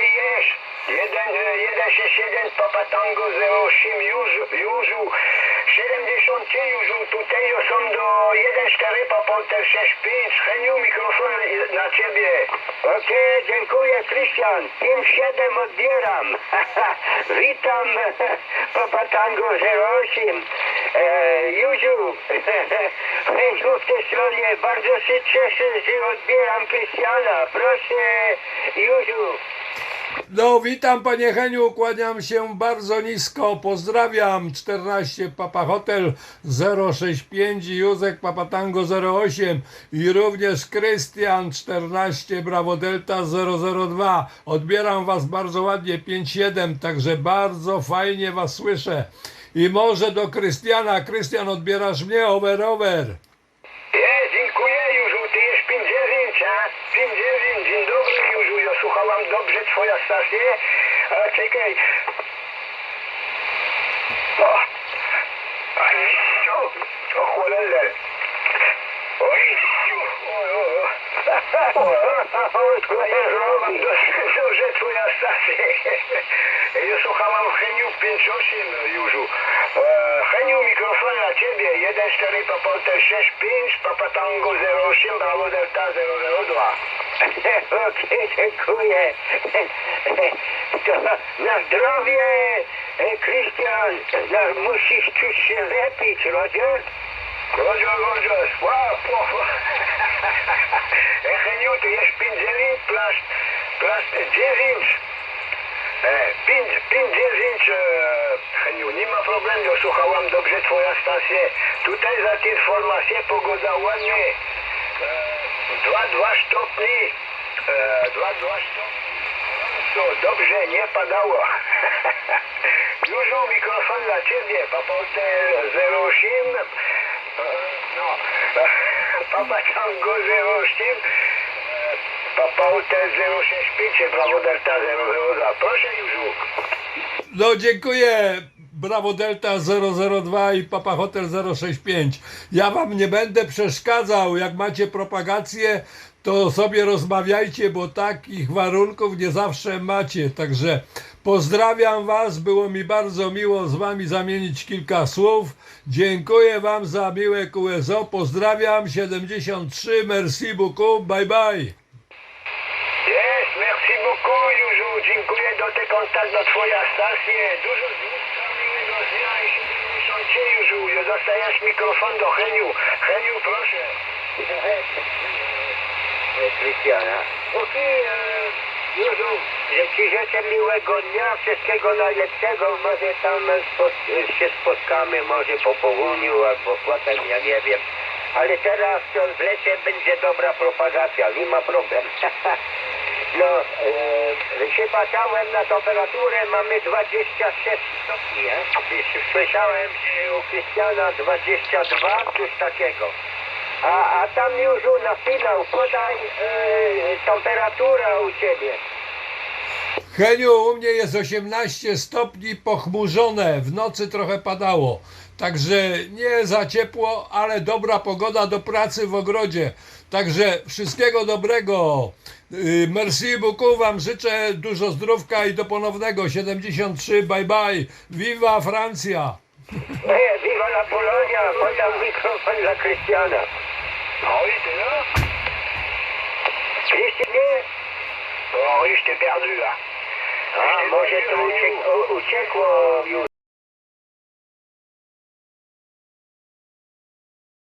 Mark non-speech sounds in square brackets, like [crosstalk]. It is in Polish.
jest. Jeden, e, 161 Papa Tango 08 już, Jóżu. 70 Jóżu. Tutaj są do 14 Papa 65. Heniu, mikrofon na ciebie. Okej, dziękuję, Krystian. 5-7 odbieram. [laughs] Witam, Papa Tango 08. E, Józiu, [laughs] tej stronie. Bardzo się cieszę, że odbieram Krystiana. Proszę, Józiu. No, witam panie Heniu, kłaniam się bardzo nisko, pozdrawiam 14 Papa Hotel 065 i Józek Papa Tango 08 i również Krystian 14 Bravo Delta 002. Odbieram was bardzo ładnie 57, także bardzo fajnie was słyszę. I może do Krystiana, Krystian odbierasz mnie, over over. Je, dziękuję Jóżu, ty jest 59, a? 59, dzień dobry ja słuchałam dobrze twoja stację. A, czekaj. O, Aj, o, o cholera. Oj, oj, oj, oj. A ja słuchałam [laughs] dobrze, twoja stacja. Ja słuchałam Heniu 58 Jóżu. E, Heniu, mikrofon na ciebie. 1-4 Papolter 6-5, Papa Tango 08, Bravo Delta 002. [laughs] Dziękuję. To na zdrowie, Krystian. No, musisz czuć się lepiej, Roger. Roger, Roger, wow, wow. E, Heniu, tu jest 5-9 plus, plus 9. E, 5-9, e, Heniu, nie ma problemu, ja słuchałam dobrze twoja stacja. Tutaj za te informacje pogoda ładnie. E, 2-2 stopni. E, 2-2 stopni. To dobrze, nie padało. [laughs] Dużo mikrofon dla ciebie, Papote 08. E, No, [laughs] Papa Tango 08. e, Papa Hotel 065, Bravo Delta 002. Proszę Józu. No dziękuję. Brawo Delta 002 i Papa Hotel 065. Ja wam nie będę przeszkadzał. Jak macie propagację, to sobie rozmawiajcie, bo takich warunków nie zawsze macie. Także pozdrawiam was. Było mi bardzo miło z wami zamienić kilka słów. Dziękuję wam za miłe QSO. Pozdrawiam 73. Merci beaucoup. Bye bye. Dziękuję do stację. Dużo zdrówka, miłego dnia i 70 cię Józu. Ja dostajesz mikrofon do Heniu. Heniu, proszę. Krystiana. Józiu, że ci życzę miłego dnia, wszystkiego najlepszego. Może tam spo- się spotkamy, może po południu albo potem, ja nie wiem. Ale teraz w lesie będzie dobra propagacja, nie ma problem. No, e, się patrzałem na temperaturę, mamy 26 stopni, e? Słyszałem, u Krystiana 22, coś takiego. A, a tam już na finał podaj e, temperatura u ciebie. Heniu, u mnie jest 18 stopni pochmurzone, w nocy trochę padało. Także nie za ciepło, ale dobra pogoda do pracy w ogrodzie. Także wszystkiego dobrego. Yy, Merci beaucoup wam życzę dużo zdrówka i do ponownego 73 bye bye. Viva Francja. Viva la Polonia, podam mikrofon dla Krystiana. I ty? Krystianie, O, już ty perdu, a. a może to uciek, u, uciekło już.